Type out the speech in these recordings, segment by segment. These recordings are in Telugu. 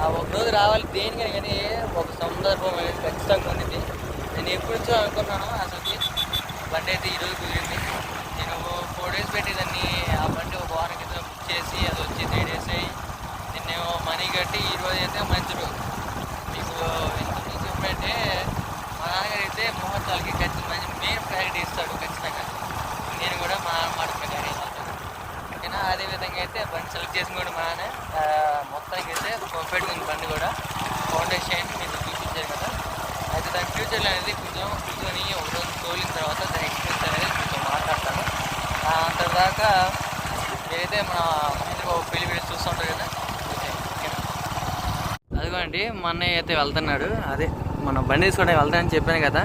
ఆ ఒక రోజు రావాలి దేనికని కానీ ఒక సందర్భం అనేది ఖచ్చితంగా ఉండింది. నేను ఎప్పటి అనుకున్నాను అసలు బండి అయితే ఈరోజు కుదిరింది. నేను ఫోర్ డేస్ పెట్టేదాన్ని. ఆ బండి ఒక వారం కింద బుక్ చేసి అది వచ్చి త్రీ డేస్ అయ్యి నిన్నేమో మనీ కట్టి ఈరోజు అయితే మంచి రోజు మీకు ఎందుకు చెప్పంటే మా నాన్నగారు అయితే ముహూర్తాలకి ఖచ్చితంగా మంచి మెయిన్ ప్రయారిటీ ఇస్తాడు ఖచ్చితంగా. నేను కూడా మా మాట ప్రకారం వెళ్తాను ఓకేనా? అదే విధంగా అయితే బండి సెలెక్ట్ చేసిన కూడా మా నాన్న ఆ, మొత్తానికి అయితే పర్ఫెక్ట్ ఉంది బండి కూడా ఫౌండేషన్ మీకు చూపించారు కదా అయితే దాని ఫ్యూచర్లో అనేది కొంచెం కూర్చొని ఒక రోజు తోలిన తర్వాత దాని ఎక్స్పీరియన్స్ అనేది కొంచెం మాట్లాడతాను ఆ, ఏదైతే మన మహేంద్ర బాబు పెళ్ళి చూస్తుంటారు కదా అదిగోండి మా అన్నయ్య అయితే వెళ్తున్నాడు. అదే మన బండి తీసుకొని వెళ్తానని చెప్పాను కదా.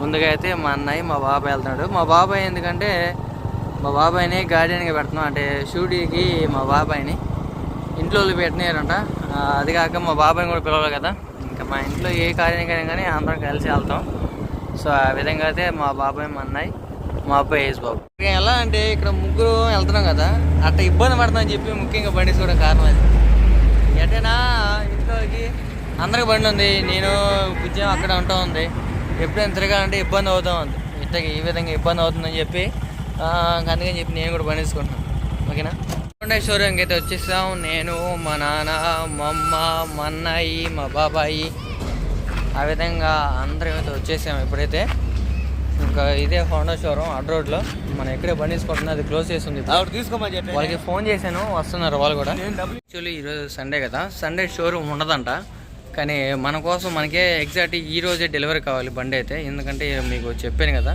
ముందుగా అయితే మా అన్నయ్య మా బాబాయ్ వెళ్తున్నాడు. మా బాబాయ్ ఎందుకంటే మా బాబాయ్ని గార్డెన్గా పెడుతున్నాం. అంటే షూటీకి మా బాబాయ్ని. ఇంట్లో వాళ్ళు పెట్టినారంట. అది కాక మా బాబాయ్ని కూడా పిలవాలి కదా. ఇంకా మా ఇంట్లో ఏ కార్యానికైనా కానీ అందరం కలిసి వెళ్తాం. సో ఆ విధంగా అయితే మా బాబాయ్ మా అన్నయ్య మా అబ్బాయి యేసు బాబు. ఇక్కడ ఎలా అంటే ఇక్కడ ముగ్గురు వెళ్తున్నాం కదా అట్లా ఇబ్బంది పడుతుందని చెప్పి ముఖ్యంగా బండి కూడా కారణం అది. ఎటైనా ఇంట్లోకి అందరికి బండి ఉంది నేను ఉద్యోగం అక్కడ ఉంటా ఉంది. ఎప్పుడైనా తిరగాలంటే ఇబ్బంది అవుతా ఉంది. ఇట్టకి ఈ విధంగా ఇబ్బంది అవుతుందని చెప్పి అందుకని చెప్పి నేను కూడా బండి తీసుకుంటున్నాను. ఓకేనా? హోండా షోరూమ్కి అయితే వచ్చేసాం. నేను మా నాన్న మా అమ్మ మా అన్నయ్య మా బాబాయి. ఆ విధంగా అందరం అయితే వచ్చేసాం ఇప్పుడైతే. ఇంకా ఇదే హోండా షోరూమ్ అడ్ రోడ్లో. మనం ఎక్కడే బండి తీసుకుంటున్నా అది క్లోజ్ చేసి ఉంది. ఆవిడ తీసుకోమని చెప్పి వాళ్ళకి ఫోన్ చేశాను వస్తున్నారు వాళ్ళు కూడా. యాక్చువల్లీ ఈరోజు సండే కదా. సండే షోరూమ్ ఉండదంట. కానీ మన కోసం మనకే ఎగ్జాక్ట్ ఈ రోజే డెలివరీ కావాలి బండి అయితే. ఎందుకంటే మీకు చెప్పాను కదా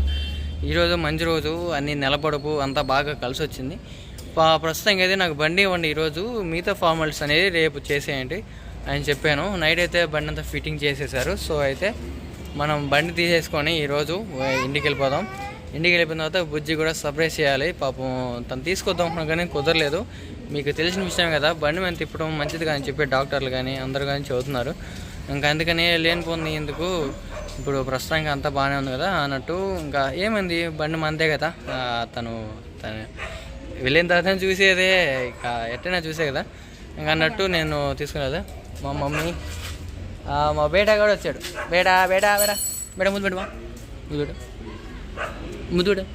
ఈరోజు మంచి రోజు అన్ని నెలపొడుపు అంతా బాగా కలిసి వచ్చింది ప్రస్తుతం అయితే నాకు బండి ఇవ్వండి ఈరోజు మిగతా ఫార్మాలిటీస్ అనేది రేపు చేసేయండి అని చెప్పాను. నైట్ అయితే బండి అంతా ఫిట్టింగ్ చేసేసారు. సో అయితే మనం బండి తీసేసుకొని ఈరోజు ఇంటికి వెళ్ళిపోదాం ఇంటికి వెళ్ళిపోయిన తర్వాత బుజ్జి కూడా సర్ప్రైజ్ చేయాలి. పాపం తను తీసుకొద్దాం అనుకున్నా కానీ కుదరలేదు. మీకు తెలిసిన విషయం కదా బండి మేము తిప్పడం మంచిది కానీ చెప్పి డాక్టర్లు కానీ అందరూ కానీ చదువుతున్నారు ఇంకా అందుకని లేనిపోయింది ఎందుకు ఇప్పుడు ప్రస్తుతానికి అంతా బాగానే ఉంది కదా అన్నట్టు ఇంకా ఏమైంది? బండి మందే కదా. తను తను వెళ్ళిన తర్వాత చూసేదే ఇక ఎట్టైనా చూసే కదా. ఇంకా అన్నట్టు నేను తీసుకునేది. మా మమ్మీ మా బేటా కూడా వచ్చాడు. బేటా బేటా బేటా. బేటా ముందు పెట్టు ముందు పెట్టు. ముందు పెట్టు.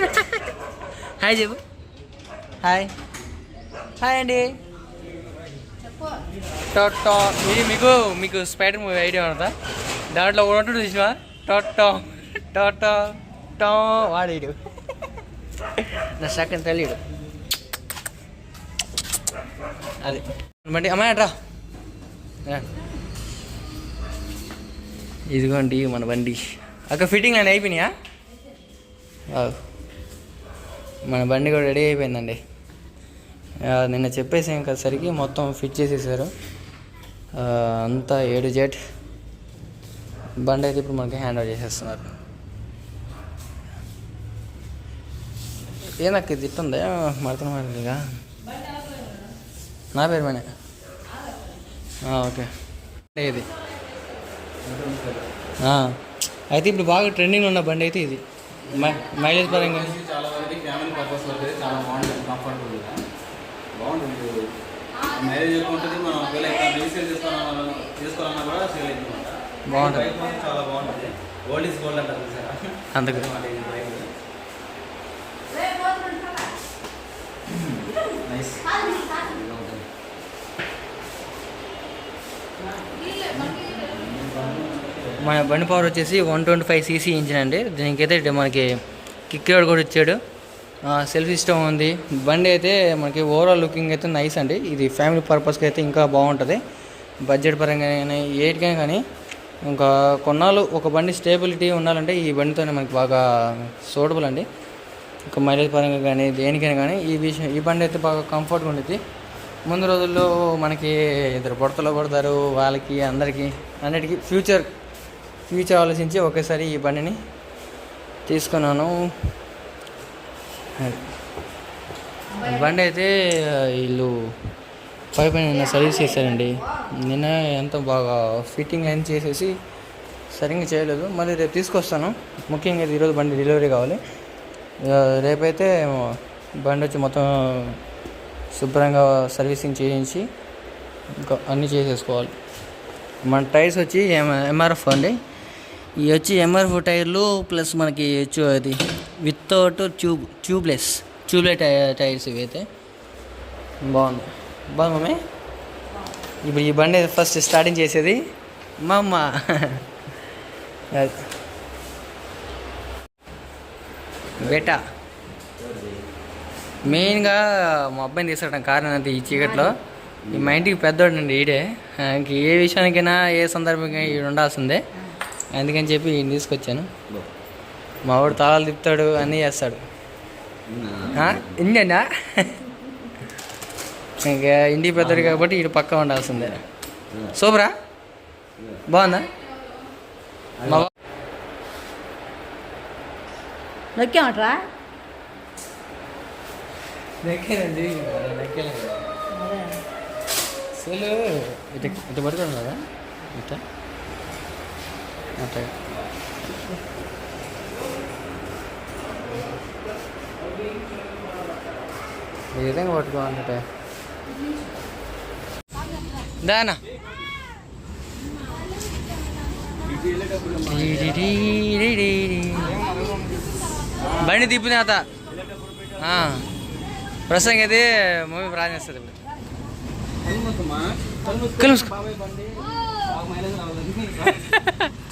హాయ్ చెప్పు. హాయ్. హాయ్ అండి. టోటో ఇది మీకు మీకు స్పైడర్ మూవీ ఐడియా ఉంటుందా దాంట్లో ఒకటి ఉంటుంది చూసినా టోటో టోటో టో వాడేడు. నా సెకండ్ తెలియడు అది. బండి అమ్మాయి రా. ఇదిగోండి మన బండి. అక్కడ ఫిట్టింగ్ అని అయిపోయినాయా? మన బండి కూడా రెడీ అయిపోయిందండి. నిన్న చెప్పేసి ఇంకా మొత్తం ఫిట్ చేసేసారు. అంతా ఏడు జెట్ బండి అయితే ఇప్పుడు మనకి హ్యాండ్ ఓవర్ చేసేస్తున్నారు. ఏందక్క ఇది ఇట్టుందా మడతన మాటలుగా నా పేరు మేనే ఓకే. ఇది. అయితే ఇప్పుడు బాగా ట్రెండింగ్ ఉన్న బండి అయితే ఇది. మై- మైలేజ్ పరంగా. చాలా వరకు ఫ్యామిలీ పర్పస్ వరకు చాలా బాగుంటుంది. కంఫర్టబుల్ బాగుంటుంది మ్యారేజ్ ఉంటుంది మనం ఒకవేళ రీసేల్ చేసుకోవాలన్నా చేసుకోవాలన్నా కూడా సేల్ బాగుంటుంది. చాలా బాగుంటుంది గోల్డ్ ఇస్ గోల్డ్ అంటారు అందుకు. నైస్ మన బండి పవర్ వచ్చేసి one twenty five CC engine అండి. దీనికైతే మనకి కిక్ రోడ్ కూడా ఇచ్చాడు. సెల్ఫ్ సిస్టమ్ ఉంది. బండి అయితే మనకి ఓవరాల్ లుకింగ్ అయితే నైస్ అండి. ఇది ఫ్యామిలీ పర్పస్కి అయితే ఇంకా బాగుంటుంది. బడ్జెట్ పరంగా కానీ ఏటికైనా కానీ ఇంకా కొన్నాళ్ళు ఒక బండి స్టేబిలిటీ ఉండాలంటే ఈ బండితోనే మనకి బాగా సూటబుల్ అండి. ఇంకా మైలేజ్ పరంగా కానీ దేనికైనా కానీ ఈ విషయం ఈ బండి అయితే బాగా కంఫర్ట్గా ఉండేది ముందు రోజుల్లో మనకి ఇద్దరు బుడతలో పడతారు వాళ్ళకి అందరికీ అన్నిటికీ ఫ్యూచర్ ఫ్యూచర్ ఆలోచించి ఒకేసారి ఈ బండిని తీసుకున్నాను. బండి అయితే వీళ్ళు పైపైన నిన్న సర్వీస్ చేశారండి. నిన్న ఎంత బాగా ఫిట్టింగ్ అని చేసేసి సరిగ్గా చేయలేదు. మళ్ళీ రేపు తీసుకొస్తాను. ముఖ్యంగా ఇది ఈరోజు బండి డెలివరీ కావాలి. రేపైతే బండి వచ్చి మొత్తం శుభ్రంగా సర్వీసింగ్ చేయించి ఇంకా అన్నీ చేసేసుకోవాలి. మన టైర్స్ వచ్చి ఎంఆర్ఎఫ్ అండి. ఇవి వచ్చి ఎంఆర్ఎఫ్ టైర్లు ప్లస్ మనకి అది without tube tubeless tubeless tyres ఇవి అయితే బాగుంది. బాగుంది మమ్మీ? ఇప్పుడు ఈ బండి ఫస్ట్ స్టార్టింగ్ చేసేది మా అమ్మ. బెటా బేటా మెయిన్గా మా అబ్బాయిని తీసుకురావడం కారణం అంతే ఈ చీకట్లో? ఈ మా ఇంటికి పెద్దోడండి ఈడే. ఇంక ఏ విషయానికైనా ఏ సందర్భంగా ఈడు ఉండాల్సిందే. అందుకని చెప్పి ఈయన తీసుకొచ్చాను. మా వాడు తాళాలు తిప్పుతాడు అన్నీ చేస్తాడు. ఇండియనా? ఇంకా ఇంటికి పెద్దడు కాబట్టి ఈడు పక్క ఉండాల్సిందే. సూపరా? బాగుందా? మా నొక్కామట్రా? నెక్కేనండి నెక్కేలేదు అసలు ఇటు ఇటు పడుకోండి కదా ఇట. అట్లా ఈ విధంగా పట్టుకోవాలంటే దానా. బండి తిప్పిన అత ప్రస్తుతం అయితే మూవీ ప్రారంభిస్తుంది ఇప్పుడు. కళ్ళు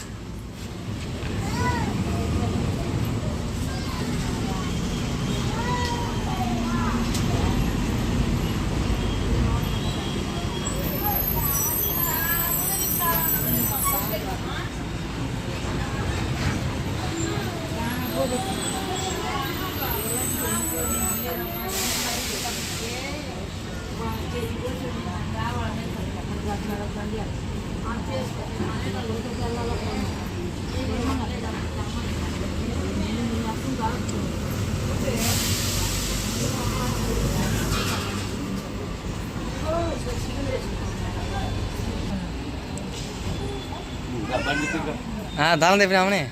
దానం తెప్పినామని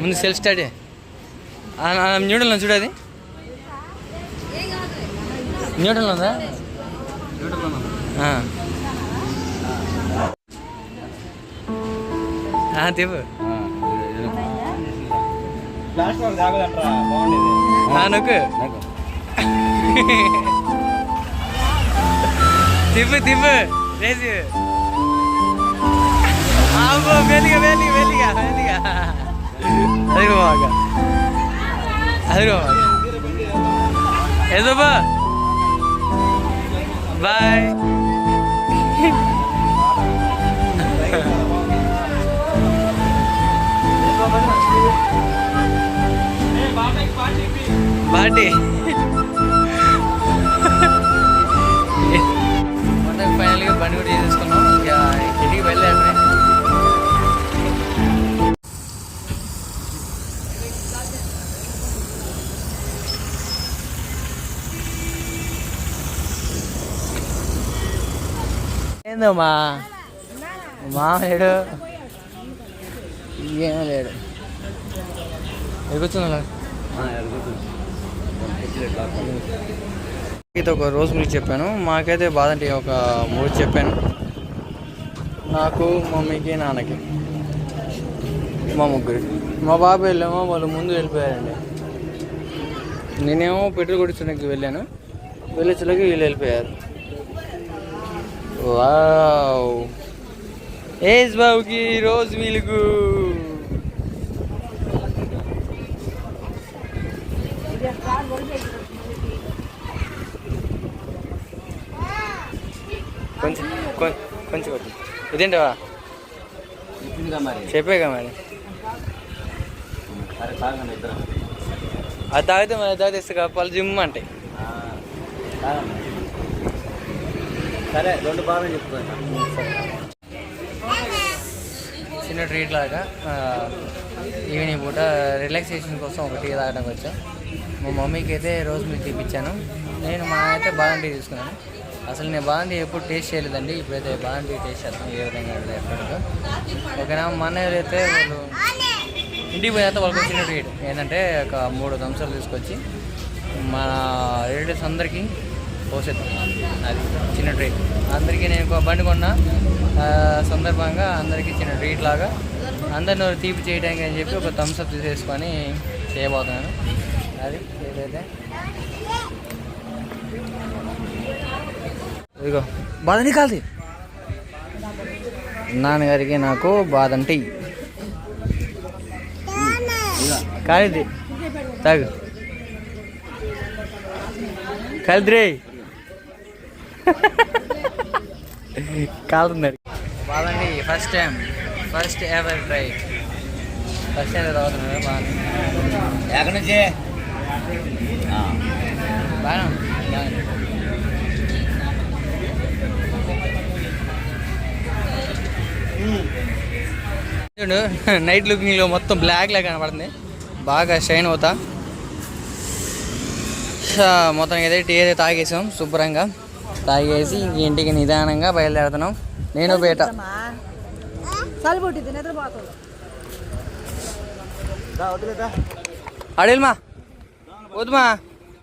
ముందు సెల్ఫ్ స్టడీ. న్యూటన్లో చూడు అది. న్యూటన్లో ఉందా? తిప్పు. తిప్పు తిప్పు. రేసి. అబ్బో వెలిగా వెలిగా వెలిగా వెలిగా అదిగో బాగా అదిగో బాగా ఏదో బాయ్. బాటి మొత్తం ఫైనల్గా బండి కూడా చేసేసుకున్నాం. ఇంకా ఇంటికి వెళ్ళాము ఏందమ్మా? మామయ్యడు ఏం లేడు. ఎగుతున్నా అయితే ఒక రోజు మిల్క్ చెప్పాను. మాకైతే బాదంటి ఒక మూడు చెప్పాను. నాకు మమ్మీకి నాన్నకి మా ముగ్గురు మా బాబు వెళ్ళామో వాళ్ళు ముందు వెళ్ళిపోయారండి. నేనేమో పెట్రోల్ కొట్టించడానికి వెళ్ళాను. వెళ్ళేసరికి వీళ్ళు వెళ్ళిపోయారు. వావ్! ఏజ్ బాబుకి రోజు వీలుగు కొంచెం కొంచెం కొట్టు. ఇదేంటవా? చెప్పేగా మరి. అది తాగితే మరి తాగితే కప్పాలు జిమ్ అంటే. సరే రెండు బాగా చెప్పుకోండి చిన్న ట్రీట్ లాగా ఈవినింగ్ పూట రిలాక్సేషన్ కోసం ఒక టీ తాగడానికి వచ్చాం. మా మమ్మీకి అయితే రోజు మిల్క్ ఇప్పించాను. నేను మా అయితే బాదం టీ తీసుకున్నాను. అసలు నేను బాదం టీ ఎప్పుడు టేస్ట్ చేయలేదండి. ఇప్పుడైతే బాదం టీ టేస్ట్ చేస్తాను. ఏ విధంగా ఎప్పటికో. ఓకేనా మా అన్నయ్యలు అయితే వాళ్ళు ఇంటికి పోయిన తర్వాత వాళ్ళకి చిన్న ట్రీట్ ఏంటంటే ఒక మూడు దంసాలు తీసుకొచ్చి మన రిలేటివ్స్ అందరికీ పోసేద్దాం. అది చిన్న ట్రీట్ అందరికీ నేను ఒక బండి కొన్నా. సందర్భంగా అందరికీ చిన్న ట్రీట్ లాగా అందరిని తీపి చేయడానికి అని చెప్పి ఒక థమ్స్అప్ తీసేసుకొని చేయబోతున్నాను. అది ఏదైతే. ఇదిగో బాధ నీకాలి నాన్నగారికి నాకు బాధ అంటే కాలిది తాగు. కలిద్రే కాలుతున్నారు బాదండి first time first ever try first time తాగుతున్నారు బాగుంది ఎక్కడి నుంచి? బాగా బాగా చూడు నైట్ లుకింగ్లో మొత్తం బ్లాక్ లాగా కనపడుతుంది బాగా షైన్ అవుతా. షా, మొత్తానికి అయితే టీ అయితే తాగేసాం శుభ్రంగా. తాగేసి ఇంక ఇంటికి నిదానంగా బయలుదేరుతున్నాం. నేను బేట. అడిల్మా వద్దుమా